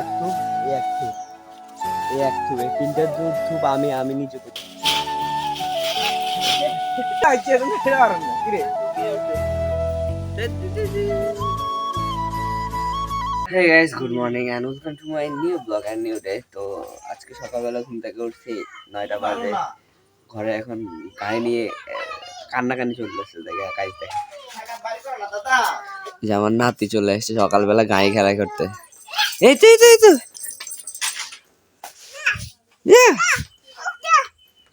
এক থুপ এক থুপ এই এক থুপ এই তিনটার দূর থুপ আমি আমি নিজে করছি Hey guys, good morning and welcome to my new vlog and new day. তো আজকে সকালবেলা ঘুম থেকে উঠছি নয়টা বাজে। ঘরে এখন গায়ে নিয়ে কান্নাকানি চলতেছে দেখে কাজতে যে আমার নাতি চলে এসেছে সকালবেলা গায়ে খেলা করতে। এই তো এই তো এই তো।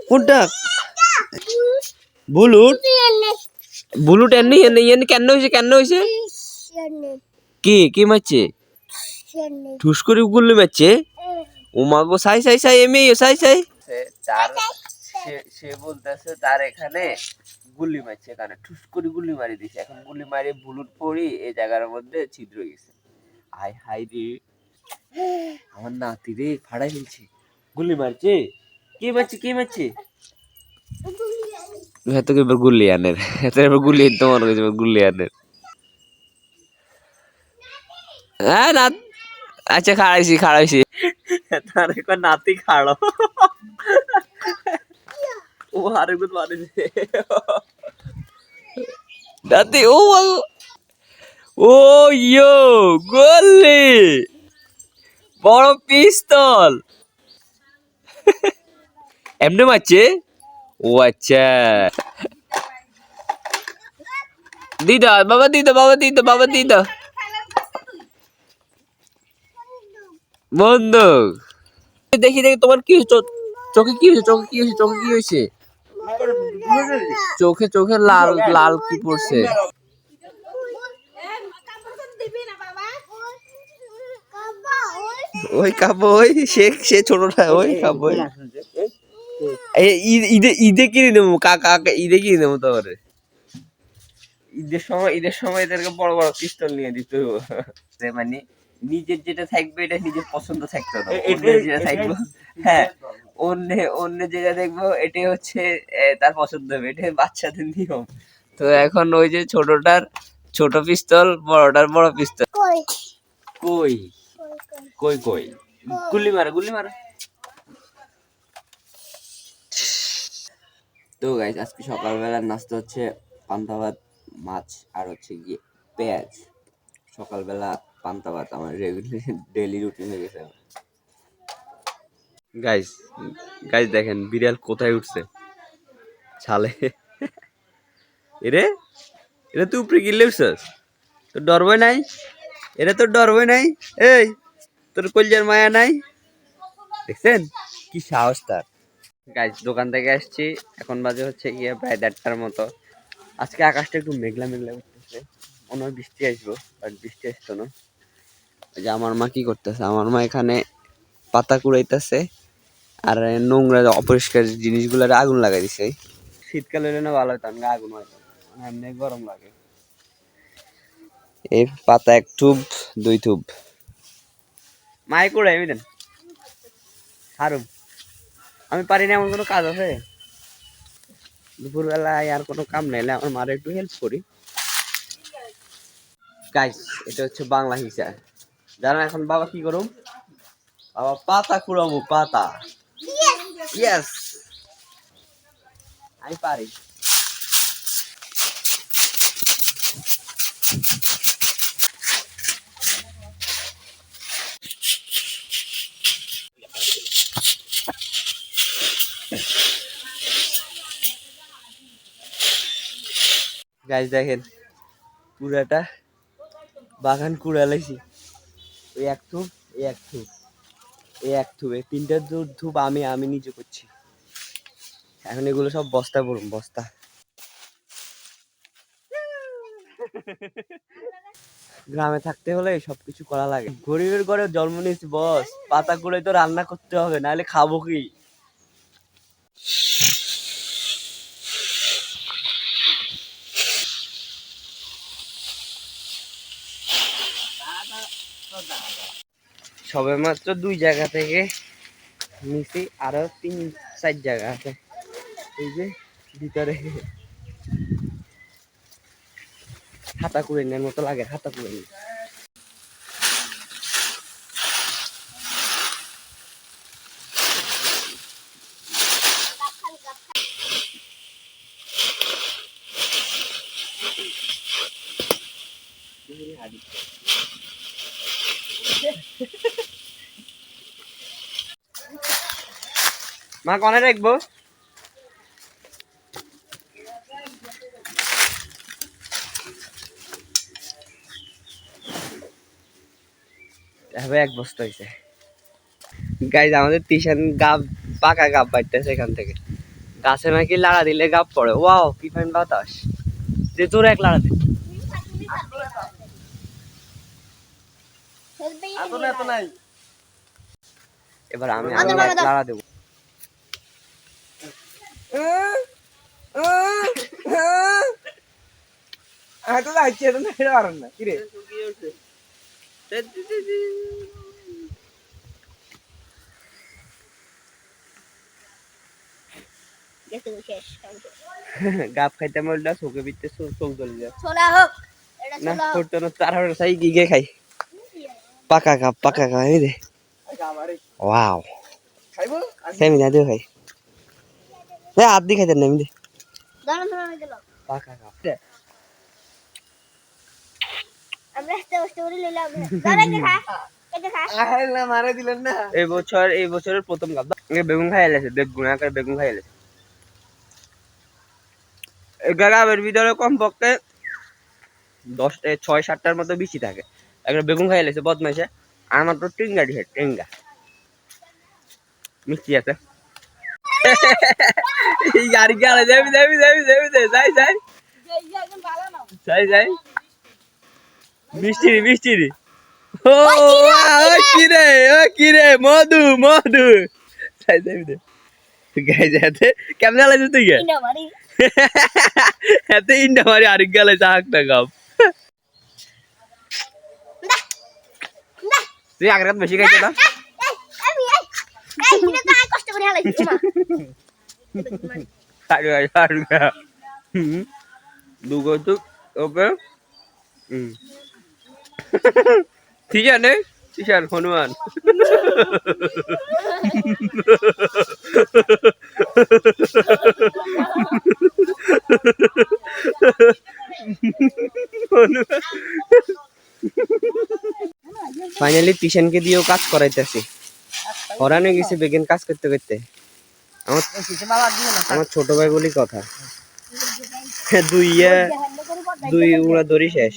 কোনটা? বুলুট? বুলুট এমনি এমনি এমনি কেন হয়েছে কেন হয়েছে? কি কি মারছে? ঠুস করে গুল্লি মারছে? ও মা গো, সাই সাই সাই, এমনি, সাই সাই। তার সে বলতেছে তার এখানে গুলি মারছে এখানে ঠুস করে গুলি মারি দিছে এখন গুলি মারি বুলুট পড়ি এই জায়গার মধ্যে ছিদ্র গেছে। হাই হাই রে। আমার নাতি রে ফাড়াই ফেলছে। গুলি মারছে? কে মারছে কে মারছে? এত এবার গুলি আনের। এত এবার গুলি তোমার কাছে এবার গুলি আনের। হ্যাঁ না আচ্ছা খাড়াইছি খাড়াইছি। তার এখন নাতি খাড়ো। ও আরেকবার মারিছে নাতি ও ও ইয়ো গোল্লি বড় পিস্তল। এমনি মারছে? ও আচ্ছা। দিদা বাবা দিদা বাবা দিদা বাবা দিদা। বন্ধু। দেখি দেখি তোমার কি? চোখে কি হয়েছে? চোখে কি হয়েছে? চোখে কি হয়েছে? চোখে চোখে লাল লাল কি পড়ছে? ওই কাবো ওই সে সে ছোটটা ওই কাবো ঈদে ঈদে কিনে নেব কাকা ঈদে কিনে নেব তোমারে ঈদের সময় ঈদের সময় এদেরকে বড় বড় পিস্তল নিয়ে দিতে মানে নিজের যেটা থাকবে এটা নিজের পছন্দ থাকতে হবে। অন্যের যেটা থাকবে হ্যাঁ অন্য অন্য যেটা দেখব এটাই হচ্ছে তার পছন্দ হবে এটাই বাচ্চাদের নিয়ম। তো এখন ওই যে ছোটটার ছোট পিস্তল বড়টার বড় পিস্তল। কই? কই? কই কই? গুলি মারো গুলি মারো। তো গাইজ আজকে সকালবেলার নাস্তা হচ্ছে পান্তা ভাত, মাছ, আর হচ্ছে গিয়ে পেঁয়াজ। সকালবেলা পান্তা ভাত আমার রেগুলার ডেলি রুটিন হয়ে গেছে। গাইজ গাইজ দেখেন, বিড়াল কোথায় উঠছে? ছালে। এরে এটা তুই উপরে গিলে উঠছস? তোর ডর ভয় নাই? এটা তোর ডরবে নাই? এই! তোর কলজার মায়া নাই? দেখছেন? কি সাহস তার। গাইজ দোকান থেকে আসছি। এখন বাজে হচ্ছে গিয়ে প্রায় দেড়টার মতো। আজকে আকাশটা একটু মেঘলা মেঘলা করতেছে। মনে হয় বৃষ্টি আসব বাট বৃষ্টি আসতো না। যে আমার মা কি করতেছে? আমার মা এখানে পাতা কুড়াইতেছে আর নোংরা অপরিষ্কার জিনিসগুলোর আগুন লাগাই দিছে। শীতকাল হলে না ভালো হতো আগুন হয় এমনি গরম লাগে। এই পাতা এক থুপ দুই থুপ মাই কুড়াই আমি দেন হারুম। আমি পারি না এমন কোনো কাজ আছে? দুপুরবেলায় আর কোনো কাম নাইলে আমার মারে একটু হেল্প করি। গাইস এটা হচ্ছে বাংলা হিসাব জানো এখন বাবা কি করুম? বাবা পাতা কুড়াবো পাতা। ইয়েস আমি পারি। গাছ দেখেন পুরাটা বাগান কুড়ালাইছি। ওই এক থুপ এই এক থুপ এই এক থুপ এই তিনটা ধূপ আমি আমি নিজে করছি। এখন এগুলো সব বস্তা পড়ুন বস্তা। গ্রামে থাকতে হলে সবকিছু করা লাগে। গরিবের ঘরে জন্ম নিয়েছি, বস। পাতা কুড়ে তো রান্না করতে হবে, নাহলে খাব কি? সবে মাত্র দুই জায়গা থেকে নিচে আরও তিন, চার জায়গা আছে এই যে ভিতরে হাতা করে নেওয়ার মতো লাগে, হাতা করে নিয়ে Thank you. মা কনে রাখব? এক বস্তা হয়েছে গাইজ আমাদের তিশান গাব পাকা গাব বাড়তেছে এখান থেকে। গাছে নাকি লাড়া দিলে গাব পড়ে। ওয়াও কি ফাইন বাতাস। যে তোর এক লাড়া দে এবার আমি। লাড়া দেবো। না এটা পারেন না কিরে গাব খাইতে মরলে চোখে বিতে চোখ জ্বলে যায়। ছোলা হোক এটা না করতো না তার সাই গিগে খাই। পাকা গাব পাকা গাব এই আমারে ওয়াও। খাইবো? সেমি না দিও ভাই এ হাত দি। খাইতেন না এই বছর এই বছরের প্রথম গাব বেগুন খাই এলেছে বেগুন আকার বেগুন ভিতরে কমপক্ষে দশটা ছয় সাতটার মতো বেশি থাকে। একটা বেগুন বদমাইশে। আর মাত্র টিঙ্গা দিছে টিঙ্গা। মিষ্টি আছে। এই গাড়ি গাড়ি যাবি যাবি যাবি যাবি যাই যাই যাই যাই মিষ্টি মিষ্টি ও ও কি রে ও কি রে মধু মধু যাই যাবি দে গাই যাতে কেমন লাগছে তুই গে এত ইন্ডা মারি আরেক গেলে চাক না গাব তুই আগরাত বেশি খাইছে না আমি এই এই ইনা তো আই কষ্ট হালাইছি মা সাড়ু সাড়ু হুম দুগো তো ওকে হুম ঠিক আছে কিষান হনুমান ফাইনালি টিশনকে দিয়েও কাজ করাইতেছি। হরানো গেছে বেগেন কাজ করতে করতে। আমার ছোট ভাই বলি কথা। দুই ইয়া, দুই উড়া দড়ি শেষ।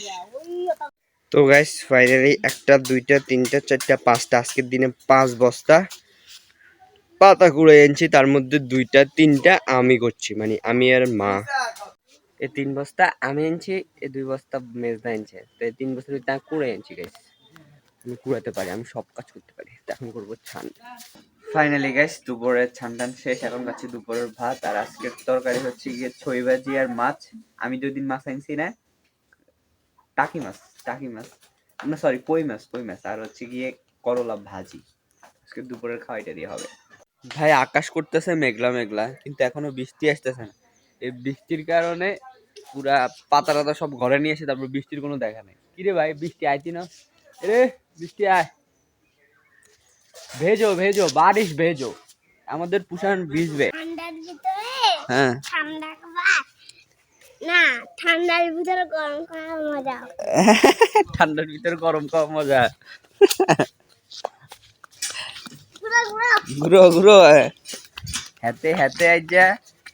তো গাইস ফাইনালি একটা, দুইটা, তিনটা, চারটা, পাঁচটা, আজকের দিনে পাঁচ বস্তা পাতা কুড়ে এনেছি, তার মধ্যে দুইটা, তিনটা আমি করছি মানে আমি আর মা। এই তিন বস্তা আমি এনেছি, এই দুই বস্তা মেজদা এনেছে। তো এই তিন বস্তা দুইটা কুড়ে এনেছি গাইস আমি কুড়াতে পারি, আমি সব কাজ করতে পারি। এখন করব ছান ফাইনালি গাইস দুপুরের ছান টান শেষ। এখন খাচ্ছি দুপুরের ভাত। আর আজকের তরকারি হচ্ছে গিয়ে ছই ভাজি আর মাছ। আমি দুই দিন মাছ আনছি না। টাকি মাছ টাকি মাছ। না সরি পই মাছ পই মাছ। আর হচ্ছে গিয়ে করলা ভাজি। আজকে দুপুরের খাওয়াইটা দিয়ে হবে। ভাই, আকাশ করতেছে মেঘলা মেঘলা, কিন্তু এখনও বৃষ্টি আসতেছে না। এই বৃষ্টির কারণে পুরা পাতা টাতা সব ঘরে নিয়ে এসে তারপর বৃষ্টির কোনো দেখা নেই। কিরে ভাই, বৃষ্টি আইতি না? রে বৃষ্টি আয়। ভেজো ভেজো বারিশ ভেজো। আমাদের পুষান ভিজবে। ঠান্ডার ভিতরে হ্যাঁ। ঠান্ডা খাবা। না ঠান্ডার ভিতরে গরম খাওয়া মজা। ঠান্ডার ভিতরে গরম খাওয়া মজা। পুরো পুরো ঘুরো ঘুরো। হাতে হাতে আইজা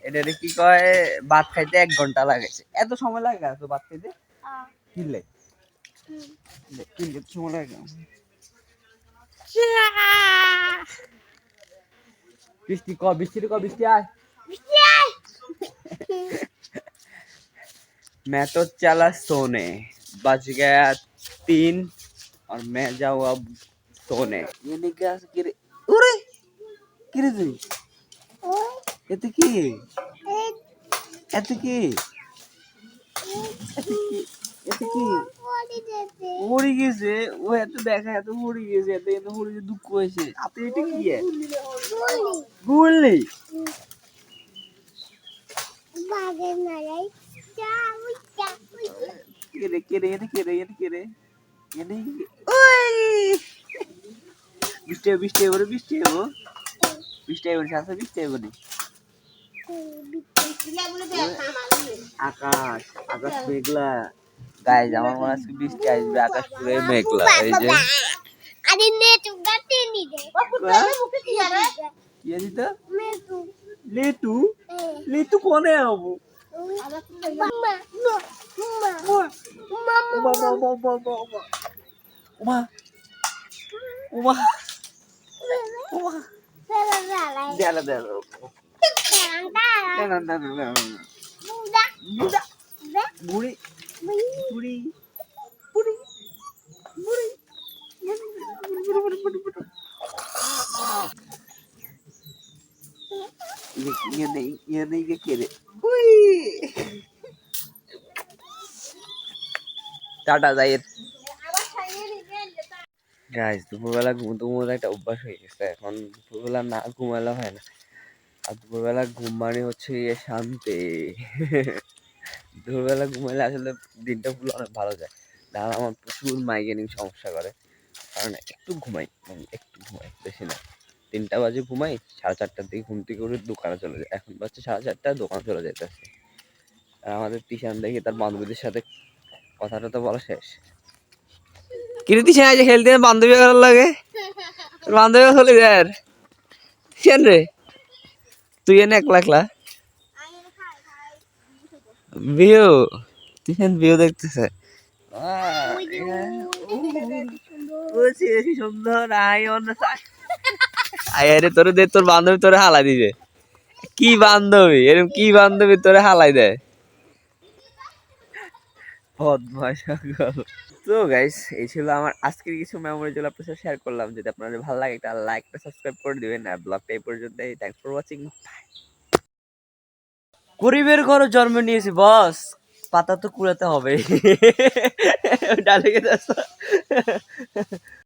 এটা কি কয় ভাত খাইতে এক ঘণ্টা লাগাইছে এত সময় লাগে এত ভাত খাইতে? কিনলে? কিনলে সময় লাগে বৃষ্টি ক বৃষ্টি ক বৃষ্টি আয় मैं तो चला सोने बज गया तीन और मैं जाऊँ अब सोने ये निकाह से किरे उरे किरे তুই এতে কি এতে কি এতে কি মরে গেছে। ও এত দেখা এত মরে গেছে এত এত মরে গেছে দুঃখ হয়েছে। আপনি এটা কি চাউ চাউ কেরে কেরে এটা কেরে এটা কেরে এটা বৃষ্টি হবে, বৃষ্টি হবে বৃষ্টি হবে বৃষ্টি হবে সাথে বৃষ্টি হবে রে। আকাশ আকাশ মেঘলা। গাইজ আমার মনে হয় আজকে বৃষ্টি আসবে আকাশ পুরো মেঘলা এই যে। আরে নে চুগাতে নি দে কি দিত? তু লিটু লিটু কোনে হব? উমা বুড়ি বুড়ি বুড়ি Yun na, yun na tata Zahid. Guys দুপুরবেলা ঘুম ঘুমোতে একটা অভ্যাস হয়ে গেছে। এখন দুপুরবেলা না ঘুমালে হয় না। আর দুপুরবেলা ঘুম মানে হচ্ছে শান্তি। দুপুরবেলা ঘুমাইলে আসলে দিনটা পুরো অনেক ভালো যায়। না আমার প্রচুর মাইগ্রেনিং সমস্যা করে। কারণ একটু ঘুমাই মানে একটু ঘুমাই, বেশি না। তিনটা বাজে ঘুমাই, সাড়ে চারটার দিকে ঘুম থেকে উঠে দোকানে চলে যায় এখন বাজছে সাড়ে চারটায় দোকানে চলে যাইতেছে। আর আমাদের টিশান দেখি তার বান্ধবীদের সাথে কথাটা তো বলা শেষ। কিরতি সে আজ খেলতে বান্ধবী করার লাগে? বান্ধবী চলে যায় কেন রে, তুই এনে একলা একলা? কেন বিউ দেখতেছে। সুন্দর, আয় তোর দে, তোর বান্ধবী তোরে হালাই দিবে। কি বান্ধবী? এরকম কি বান্ধবী তোরে হালাই দেয়? তো গাইস এই ছিল আমার আজকের কিছু মেমোরি যেগুলো আপনার সাথে শেয়ার করলাম। যদি আপনাদের ভালো লাগে, একটা লাইক সাবস্ক্রাইব করে দিবেন। আর ব্লগটা এই পর্যন্তই। থ্যাংকস ফর ওয়াচিং গরিবের ঘরে জন্ম নিয়েছি বস। পাতা তো কুড়াতে হবে। ডালে গেছে